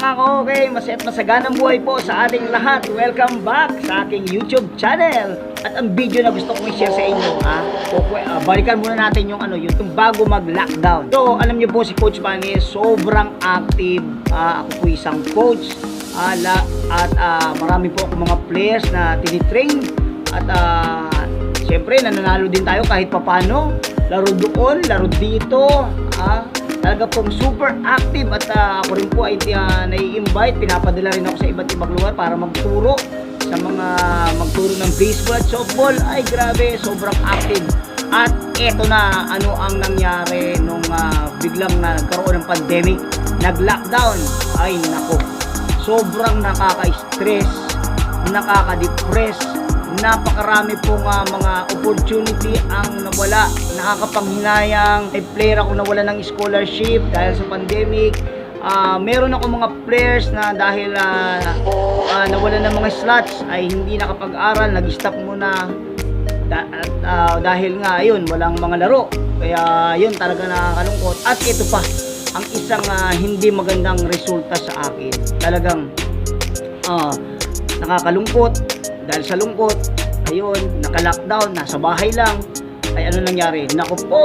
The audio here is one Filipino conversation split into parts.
mga ka-okay? Masayat masaganang buhay po sa ating lahat. Welcome back sa aking YouTube channel. At ang video na gusto kong i-share sa inyo, ha? Okay, ah, balikan muna natin yung ano, yung bago mag-lockdown. So, alam niyo po si Coach Manny, sobrang active. Ah, ako po isang coach. Ah, la- at ah, marami po ako mga players na tinitrain. At ah, Siyempre, nananalo din tayo kahit papano. Laro doon, laro dito. Ah, talaga pong super active at ah, ako rin po ay uh, nai-invite. Pinapadala rin ako sa iba't ibang lugar para magturo sa mga magturo ng baseball at softball. Ay grabe, sobrang active. At eto na ano ang nangyari nung ah, biglang na nagkaroon ng pandemic, nag-lockdown. Ay nako, sobrang nakaka-stress, nakaka-depress, napakarami pong ah, mga opportunity ang nawala. Nakakapanghinayang. May player ako nawala ng scholarship dahil sa pandemic. Ah, meron ako mga players na dahil ah, ah, nawala ng mga slots ay hindi nakapag-aral, nag-stop muna da- ah, dahil nga ayun walang mga laro kaya yun talaga nakakalungkot at ito pa ang isang ah, hindi magandang resulta sa akin talagang ah, nakakalungkot dahil sa lungkot ayun naka-lockdown nasa bahay lang ay ano nangyari nako po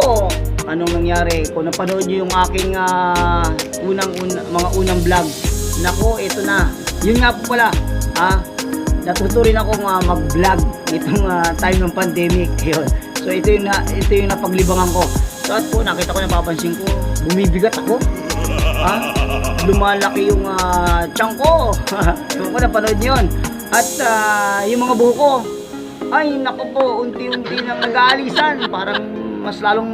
anong nangyari kung napanood nyo yung aking ah, unang una, mga unang vlog nako ito na yun nga po pala ah natuto rin akong uh, mag-vlog itong ah, time ng pandemic. Ayun. So ito yung na, ito yung napaglibangan ko. So at po nakita ko napapansin ko, bumibigat ako. Ha? Lumalaki yung uh, tiyan ko. Ewan ko napanood yun. At ah, yung mga buho ko, ay nako po, unti-unti nang nag-aalisan. Parang mas lalong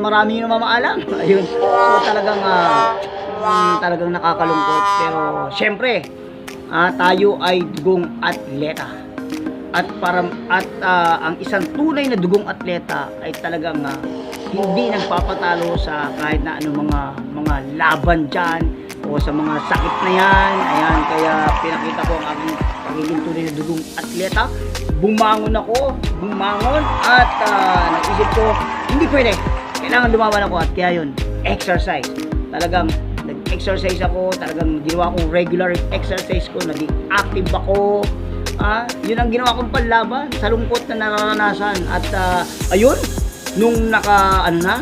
marami yung namamaalam. Ayun. So talagang mm, talagang nakakalungkot. Pero syempre, ah, tayo ay dugong atleta. At para at ah, ang isang tunay na dugong atleta ay talagang ah, hindi nagpapatalo sa kahit na ano mga mga laban diyan o sa mga sakit na yan. Ayan, kaya pinakita ko ang aking pagiging tunay na dugong atleta. Bumangon ako, bumangon at ah, naisip ko, hindi pwede. Kailangan lumaban ako at kaya yun, exercise. Talagang nag-exercise ako, talagang ginawa kong regular exercise ko, naging active ako. Ah, yun ang ginawa kong panlaban sa lungkot na nararanasan. At ah, ayun, nung naka, ano na,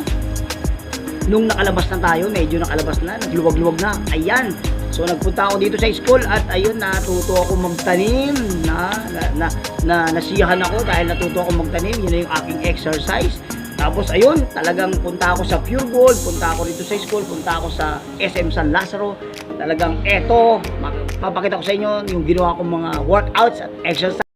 nung nakalabas na tayo, medyo nakalabas na, nagluwag-luwag na. Ayan. So nagpunta ako dito sa school at ayun natuto ako magtanim na na, na, na nasiyahan ako dahil natuto ako magtanim. Yun yung aking exercise. Tapos ayun, talagang punta ako sa Pure Gold, punta ako dito sa school, punta ako sa SM San Lazaro. Talagang eto, papakita ko sa inyo yung ginawa kong mga workouts at exercise.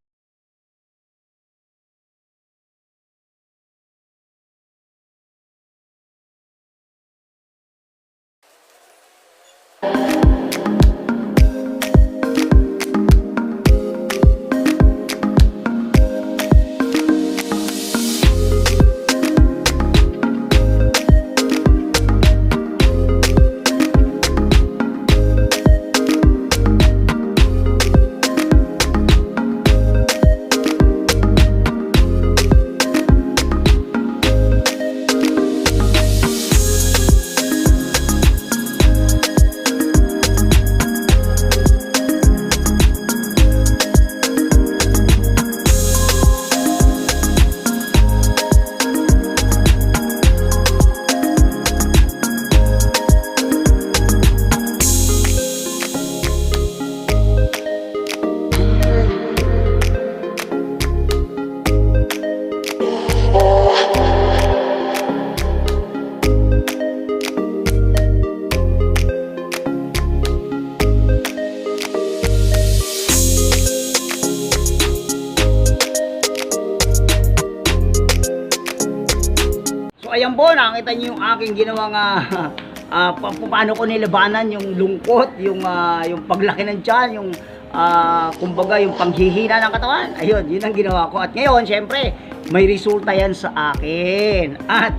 So nakita niyo yung aking ginawang ah, ah, pa- pa- paano ko nilabanan yung lungkot, yung ah, yung paglaki ng tiyan, yung ah, kumbaga yung panghihina ng katawan. Ayun, yun ang ginawa ko. At ngayon, syempre, may resulta yan sa akin. At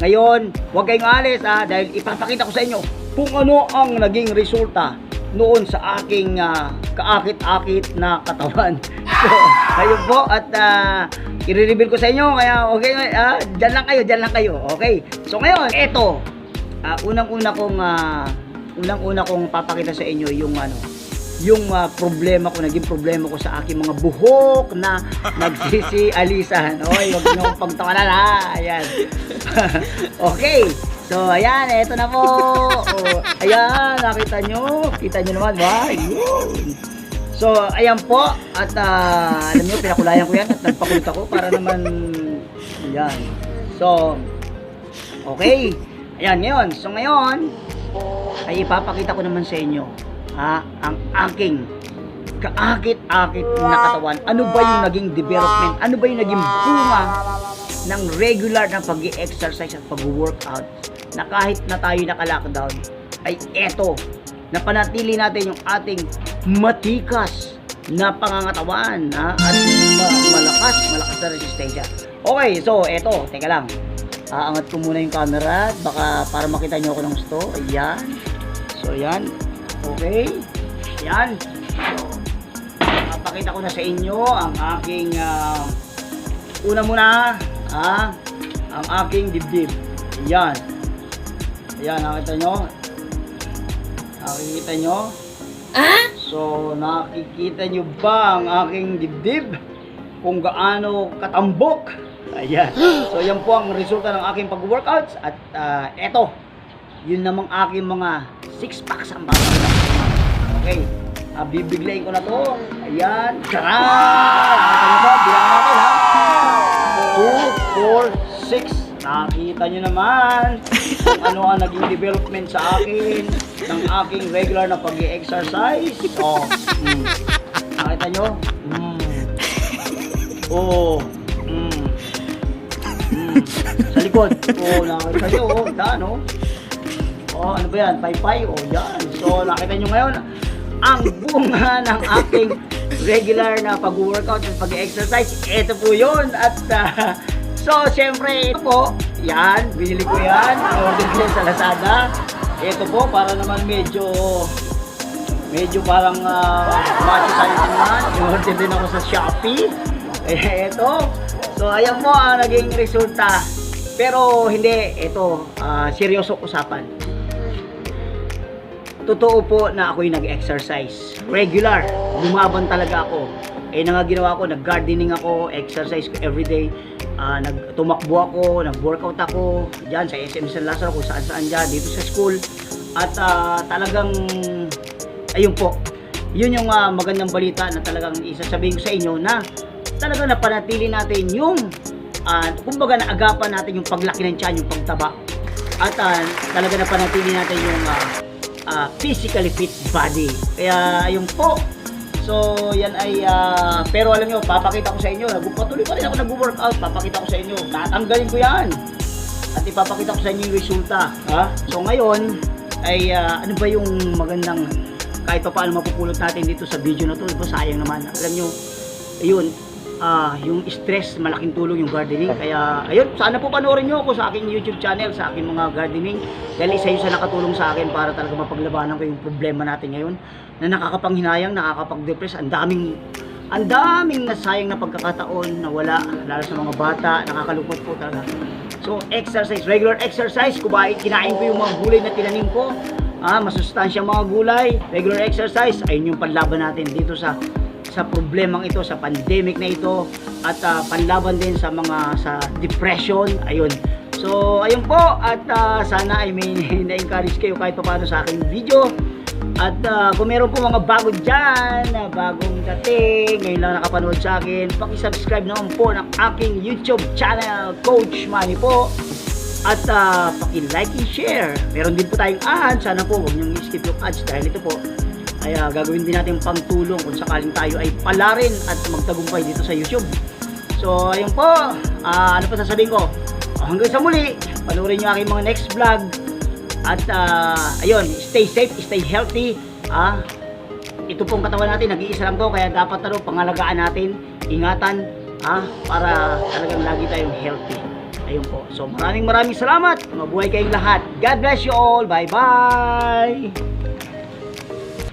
ngayon, huwag kayong alis ah, dahil ipapakita ko sa inyo kung ano ang naging resulta noon sa aking ah, kaakit-akit na katawan. So, ayun po at ah, i-reveal ko sa inyo kaya okay ah, dyan lang kayo, dyan lang kayo. Okay. So ngayon, eto. ah, unang-una kong ah, unang-una kong papakita sa inyo yung ano, yung ah, problema ko, naging problema ko sa aking mga buhok na nagsisialisan. Oy, wag niyo akong pagtawanan ha. Ayan. okay. So, ayan, eto na po. Oh, ayan, nakita nyo. Kita nyo naman, ba? Yun. So, ayan po. At ah, alam nyo, pinakulayan ko yan at nagpakulit ako para naman, ayan. So, okay. Ayan, ngayon. So, ngayon, ay ipapakita ko naman sa inyo ha, ang aking kaakit-akit na katawan. Ano ba yung naging development? Ano ba yung naging bunga ng regular na pag exercise at pag-workout na kahit na tayo naka-lockdown ay eto, napanatili natin yung ating matikas na pangangatawan ha, at ma- malakas, malakas na resistensya. Okay, so eto, teka lang. Aangat ko muna yung camera baka para makita nyo ako ng gusto. Ayan. So, ayan. Okay. Ayan. So, papakita ko na sa inyo ang aking ah, una muna ah, ang aking dibdib. Ayan. Ayan, nakita nyo? Nakikita nyo? So, nakikita nyo ba ang aking dibdib? Kung gaano katambok? Ayan. So, yan po ang resulta ng aking pag-workouts. At ah, eto, yun namang aking mga six packs ang babalik. Okay. Ah, bibiglayin ko na to. Ayan. Charan! Nakita nyo ba? Bilang natin ha. 2, 4, 6. Nakita nyo naman kung ano ang naging development sa akin ng aking regular na pag exercise Oh. Mm. Nakita nyo? Mm. Oh. Mm. Mm. Sa likod. Oh, nakita nyo. Oh, daan oh. Oh, ano ba yan? Paypay? Oh, yan. So, nakita nyo ngayon, ang bunga ng aking regular na pag-workout at pag-exercise. Ito po yun. At, ah, so, syempre, ito po, yan, binili ko yan. Order ko sa Lazada. Ito po, para naman medyo, medyo parang uh, macho tayo naman. Order din ako sa Shopee. Eh, ito. So, ayan po ang naging resulta. Pero, hindi, ito, ah, seryoso usapan totoo po na ako'y nag-exercise. Regular. Lumaban talaga ako. Eh, nang ginawa ko, nag-gardening ako, exercise ko everyday. Ah, nagtumakbo ako, nag-workout ako, dyan sa SM San Lazaro, kung saan-saan dyan, dito sa school. At ah, talagang, ayun po, yun yung ah, magandang balita na talagang isasabihin ko sa inyo na talagang napanatili natin yung, ah, kumbaga naagapan natin yung paglaki ng tiyan, yung pagtaba. At ah, talaga napanatili natin yung ah, ah, physically fit body. Kaya ayun po. So, yan ay ah, pero alam nyo, papakita ko sa inyo, nagpatuloy pa rin ako nag-workout, papakita ko sa inyo, tatanggalin ko yan. At ipapakita ko sa inyo yung resulta. Ha? So, ngayon, ay ah, ano ba yung magandang kahit pa paano mapupulot natin dito sa video na to, diba sayang naman. Alam nyo, ayun, ah, yung stress, malaking tulong yung gardening. Kaya, ayun, sana po panoorin nyo ako sa aking YouTube channel, sa aking mga gardening. Dahil isa yun sa nakatulong sa akin para talaga mapaglabanan ko yung problema natin ngayon na nakakapanghinayang, nakakapag-depress. Ang daming, ang daming nasayang na pagkakataon na wala, lalo sa mga bata, nakakalungkot po talaga. So, exercise, regular exercise, kumain, kinain ko yung mga gulay na tinanim ko, ah, masustansyang mga gulay, regular exercise, ayun yung panlaban natin dito sa sa problemang ito, sa pandemic na ito at ah, panlaban din sa mga sa depression, ayun. So, ayun po at ah, sana ay may na-encourage kayo kahit paano sa aking video. At ah, kung meron po mga bago dyan, na bagong dating, ngayon lang nakapanood sa akin, paki-subscribe naman po ng aking YouTube channel, Coach Manny po. At uh, paki-like and share. Meron din po tayong ads. Sana po huwag niyong i-skip yung ads dahil ito po ay ah, gagawin din natin pangtulong kung sakaling tayo ay palarin at magtagumpay dito sa YouTube. So, ayun po. Ah, ano pa sasabihin ko? Hanggang sa muli, panoorin niyo aking mga next vlog. At ah, ayun, stay safe, stay healthy. Ah, ito pong katawan natin, nag-iisa lang to, kaya dapat ano, pangalagaan natin, ingatan, ah, para talagang lagi tayong healthy. Ayun po. So maraming maraming salamat. Mabuhay kayong lahat. God bless you all. Bye-bye.